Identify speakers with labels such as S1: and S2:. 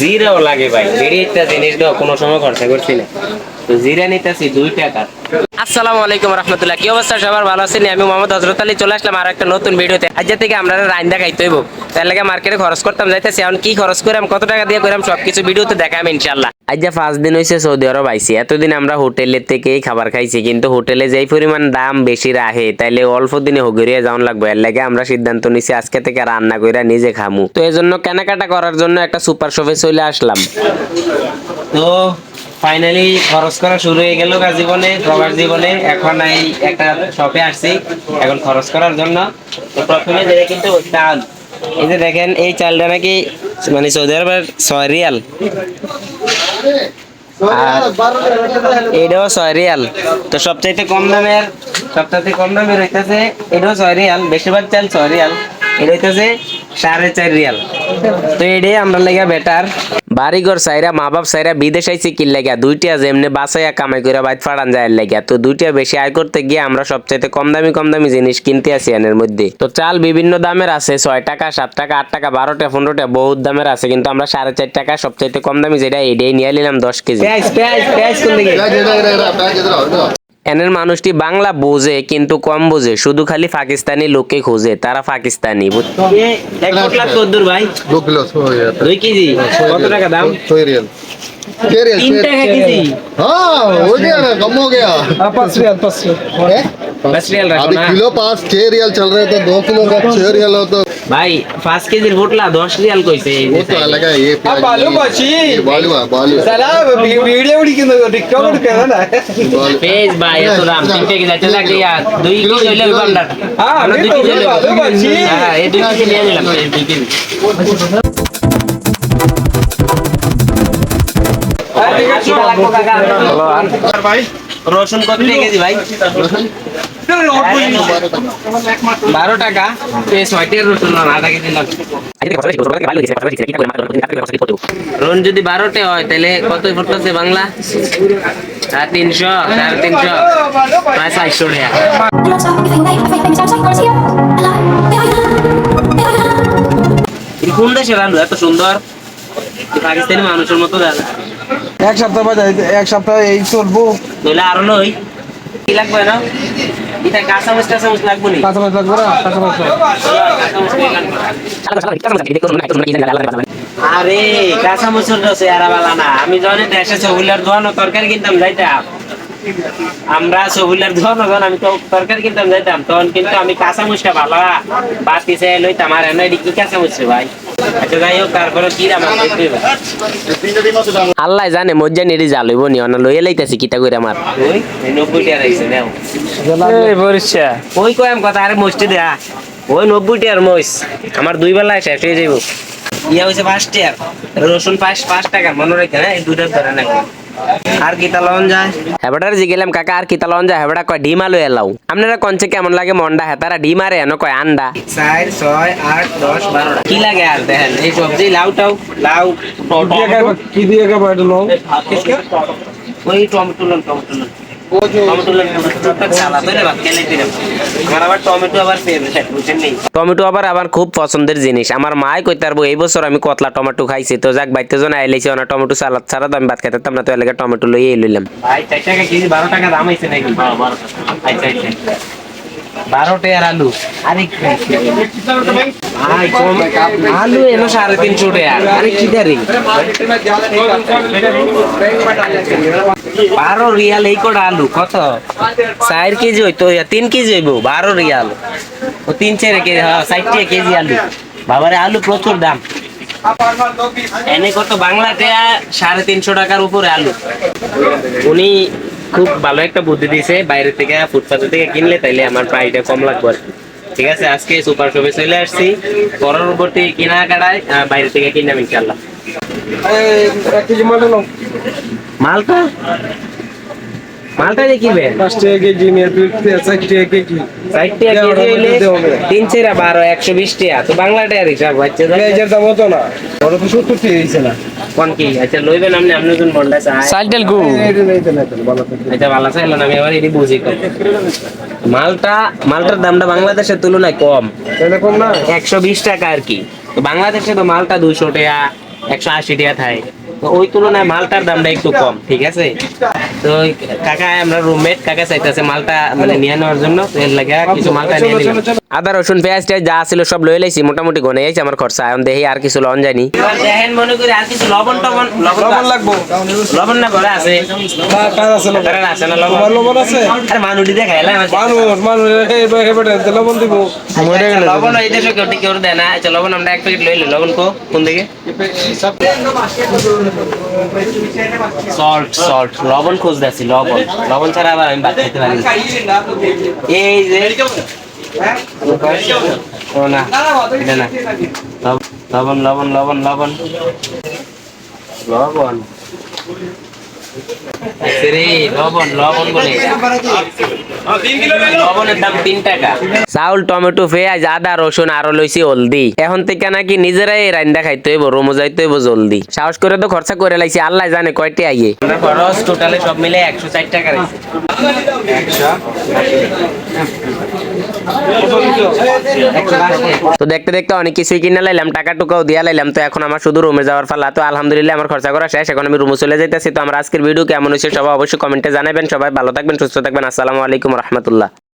S1: জিরাও লাগে ভাই বেড়ে একটা জিনিস দাও, কোনো সময় খরচা করছি না। তো জিরা নিতেছি দুই টাকা আসসালামু আলাইকুম রহমতুল্লাহ। কি অবস্থা? সবার ভালো আছেন? আমি মোহাম্মদ হজরত আলী। চলে আসলাম আর একটা নতুন ভিডিওতে। আজ থেকে আমরা রাইন্দা খাইতে হইব। তার লাগে মার্কেটে খরচ করতাম, যাইতেছি। এখন কি খরচ করাম কত টাকা দিয়ে করাম সবকিছু ভিডিওতে দেখাম ইনশাল্লাহ আজ যে পাঁচ দিন হয়েছে সৌদি আরব আইছি। এতদিন আমরা হোটেলের থেকেই খাবার খাইছি, কিন্তু হোটেলে যেই পরিমাণ দাম বেশি রাখে তাইলে অল্প দিনে হগরিয়া যাওয়ান লাগবে। এর লাগে আমরা সিদ্ধান্ত নিছি, আজকে থেকে রান্না কইরা নিজে খামু। তো এজন্য কেনাকাটা করার জন্য একটা সুপার শপে চলে আসলাম। তো ফাইনালি খরচ করা শুরু হয়ে গেল গা জীবনে, প্রবাস জীবনে। এখন এই একটা শপে আসছি, এখন খরচ করার জন্য। তো প্রথমে দেখে কিন্তু চাল। এই যে দেখেন, এই চালটা নাকি মানে সৌদি আরবের ছয় রিয়াল। এটাও ছয় রিয়াল। তো সবচাইতে কম দামের, সবচাইতে কম দামের হইতেছে, এটাও ছয় রিয়াল। বেশিরভাগ চাল ছয় রিয়াল। এটা হইতেছে সাড়ে চার রিয়াল। তো এটাই আমরা লেগে বেটার বাড়িঘর সাইরা মা বাপ সাইরা বিদেশ আইছি কি লেগা দুইটা যেমনি বাসাইয়া কামাই করে বাইত ফাড়ান যায় লেগা তো দুইটা বেশি আয় করতে গিয়ে আমরা সবচাইতে কম দামি কম দামি জিনিস কিনতে আসি এনের মধ্যে তো চাল বিভিন্ন দামের আছে ছয় টাকা সাত টাকা আট টাকা বারোটা পনেরোটা বহুত দামের আছে কিন্তু আমরা সাড়ে চার টাকা সবচাইতে কম দামি যেটা এটাই নিয়ে নিলাম দশ কেজি পেঁয়াজ পেঁয়াজ পেঁয়াজ কোন দিকে
S2: Plage, idah, idah, idah, plage, idah, idah.
S1: এনের মানুষটি বাংলা বোঝে কিন্তু কম বোঝে শুধু খালি পাকিস্তানি লোককে খোঁজে তারা পাকিস্তানি এক পোটলা কদ্দুর ভাই
S2: Dua kilo, oh ya.
S1: দুই কেজি কত টাকা দাম
S2: Soy real. ¿Qué real?
S1: তিন টাকা কেজি
S2: हाँ हो गया ना कम हो गया
S3: पाँच रियाल पाँच रियाल
S2: हैं?
S1: পাঁচ রিয়াল রাখো
S2: अभी
S1: না
S2: किलो पास छह रियल चल रहे थे दो किलो का छह रियल हो तो
S1: ভাই পাঁচ কেজির ভোটলা দশ রিয়াল কইছে পেজ কত কেজি ভাই? বারো টাকা। রন যদি বারোটে হয় তাহলে কত পড়তেছে বাংলা? তিনশো সাড়ে তিনশো। প্রায় চারশো কোন দেশের আলু এত সুন্দর। পাকিস্তানি মানুষের মতো দাদা
S3: এক সপ্তাহ এক সপ্তাহ এই চলবো।
S1: নইলে আরও নই কি লাগবে না? এটা কাঁচামচ টাচামচ লাগবে নি?
S3: কাঁচা মাছ লাগবে। না কাঁচা মাছ
S1: আরে রসে আর বালা না। আমি যখন দেশে সহুলার দোয়ানো তরকারি কিনতাম যাইতাম। আমরা সহুলার দোয়ানো যখন আমি তো তরকারি কিনতাম যাইতাম। তখন কিন্তু আমি কাঁচামচটা ভালো বাতি চাই লইতাম। আর এনে কি কাঁচামচ রে ভাই? আচ্ছা আল্লাহ জানে মজ্জা নেড়ে জাল হইব নি অনা লইয়া লাইতাছি কিতা কইরা মার। ওই এই টাকা
S3: বরিশা।
S1: কয়াম কথা আরে মস্তি দেয়া ওই নব্বই টিয়ার মহিষ আমার দুই বেলা শেষ হয়ে যাইব। ইয়া হয়েছে পাঁচ টিয়ার রসুন পাঁচ পাঁচ টাকার মনে রাখে না এই দুইটার ধরে না আর কিতা লন যায়? হেবাটার জিগেলাম কাকা আর কিতা লন যায়? হেবাটা কয় ডিম আলু এলাও। আপনারা কনছে কেমন লাগে মন্ডা? হেতারা ডিম আরে এনো কয় আন্ডা। চার ছয় আট দশ বারোটা। কি লাগে আর দেখেন এই সবজি লাউ টাউ লাউ
S3: কি দিয়ে খাব এটা লো
S1: ওই টমেটো লন টমেটো টমেটো আবার আমার খুব পছন্দের জিনিস। আমার মাই কইতে পারব, এই বছর আমি কতলা টমেটো খাইছি। তো যাক বাইতে জন আইলেছি না টমেটো সালাদ ছাড়া তো আমি ভাত খাইতাম না, তো এলাকা টমেটো লইয়ে লইলাম। ভাই চার টাকা কেজি বারো টাকা। দাম হয়েছে নাকি আচ্ছা আচ্ছা বারো টাকার আলু আরে কম- আলু এলো সাড়ে তিনশো টাকা বারো রিয়াল এই কটা আলু কত? চার কেজি হইতো ইয়া, তিন কেজি হইব বারো রিয়াল। ও তিন চার কেজি হ্যাঁ ষাট টাকা কেজি আলু। বাবারে আলু প্রচুর দাম। এনে কত? বাংলাতে সাড়ে তিনশো টাকার উপরে আলু। উনি খুব ভালো একটা বুদ্ধি দিয়েছে বাইরে থেকে ফুটপাথ থেকে কিনলে তাইলে আমার প্রাইসটা কম লাগবে আর ঠিক আছে আজকে সুপার শপে চলে আসছি। পরবর্তী কেনাকাটায় বাইরে থেকে কিনলাম ইনশাল্লাহ
S3: এক
S1: মালটা? মালটা
S3: টাকা কেজি দুই কেজি।
S1: কেজি হইলে তো বাংলা টাকার হিসাব হচ্ছে
S3: দাম হতো না। ওরা তো সত্তর টাকা দিয়েছে না।
S1: কোন কি? আচ্ছা লইবেন আপনি আপনি নতুন মন্ডা চাই।
S3: সাইকেল গু।
S1: আচ্ছা ভালো চাইলেন আমি আবার এটি বুঝি কম। মালটা মালটার দামটা বাংলাদেশের তুলনায় কম।
S3: তাহলে কম না?
S1: একশো বিশ টাকা আর কি। তো বাংলাদেশে তো মালটা দুশো টাকা একশো আশি টাকা থাকে তো ওই তুলনায় মালটার দামটা একটু কম ঠিক আছে? তো কাকা আমরা রুমমেট কাকা চাইতেছে মালটা মানে নিয়ে নেওয়ার জন্য তো এর লাগে কিছু মালটা নিয়ে নিলাম আদা রসুন পেঁয়াজ টেয়াজ যা ছিল সব লয়ে লাইছি মোটামুটি গনে যাইছে আমার খরচা এখন দেখি আর কিছু লন জানি দেখেন মনে করি আর কিছু লবণ টবণ
S3: লবণ লাগবো।
S1: লবণ না ঘরে আছে।
S3: না কাজ আছে লবণ।
S1: আছে না লবণ?
S3: লবণ আছে?
S1: আরে মানুটি দেখা এলাম
S3: মানুষ। মানুষ হেবে লবণ দিব। মরে গেলে
S1: লবণ এই দেশে কেউ কেউ দেয় না। আচ্ছা লবণ আমরা এক প্যাকেট লইলে লবণ কো কোন দিকে? সল্ট সল্ট লবণ খুঁজতেছি লবণ। লবণ ছাড়া আবার আমি ভাত খেতে পারি এই যে ও না। লবণ লবণ লবণ লবণ। লবণ। চাউল টমেটো পেঁয়াজ আদা রসুন আরও লইছি হলদি। এখন থেকে নাকি নিজেরাই রান্না খাইতে হইব রুমো যাইতে হইব জলদি। সাহস করে তো খরচা করে লাইছি আল্লাহ জানে কয়টি আইয়ে। খরচ টোটালে সব মিলে একশো ষাট টাকা তো দেখতে দেখতে অনেক কিছুই কিনে লাইলাম, টাকা টুকাও দিয়া লাইলাম। তো এখন আমার শুধু রুমে যাওয়ার ফালা তো আলহামদুলিল্লাহ আমার খরচা করা শেষ, এখন আমি রুমে চলে যাইতেছি। তো আমার আজকের ভিডিও কেমন হয়েছে সবাই অবশ্যই কমেন্টে জানাবেন। সবাই ভালো থাকবেন, সুস্থ থাকবেন। আসসালামু আলাইকুম রহমতুল্লাহ।